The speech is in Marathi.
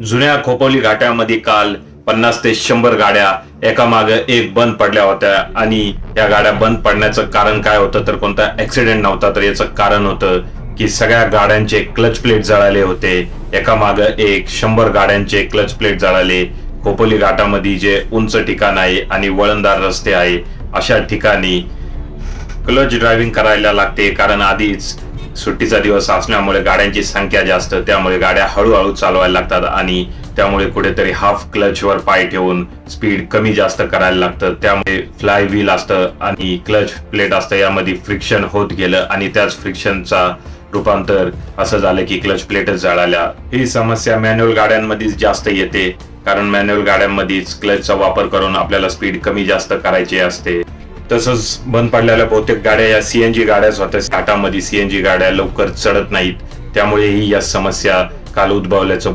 जुन्या खोपोली घाट्यामध्ये काल पन्नास ते शंभर गाड्या एकामागे एक बंद पडल्या होत्या. आणि या गाड्या बंद पडण्याचं कारण काय होतं? तर कोणता ऍक्सिडेंट नव्हता तर याचं कारण होतं की सगळ्या गाड्यांचे क्लच प्लेट जळाले होते. एकामाग एक शंभर गाड्यांचे क्लच प्लेट जळाले. खोपोली घाटामध्ये जे उंच ठिकाण आहे आणि वळणदार रस्ते आहे अशा ठिकाणी क्लच ड्रायव्हिंग करायला लागते. कारण आधीच सुट्टीचा दिवस असल्यामुळे गाड्यांची संख्या जास्त त्यामुळे गाड्या हळूहळू चालवायला लागतात आणि त्यामुळे कुठेतरी हाफ क्लच वर पाय ठेवून स्पीड कमी जास्त करायला लागतं. त्यामुळे फ्लाय व्हील असतं आणि क्लच प्लेट असतं यामध्ये फ्रिक्शन होत गेलं आणि त्याच फ्रिक्शनचा रूपांतर असं झालं की क्लच प्लेटच जळाल्या. ही समस्या मॅन्युअल गाड्यांमध्येच जास्त येते कारण मॅन्युअल गाड्यांमध्येच क्लचचा वापर करून आपल्याला स्पीड कमी जास्त करायची असते. तसंच बंद पडलेल्या बहुतेक गाड्या या सीएनजी गाड्याच होत्या. घाटामध्ये सीएनजी गाड्या लवकर चढत नाहीत. त्यामुळे ही या समस्या काल उद्भवल्याचं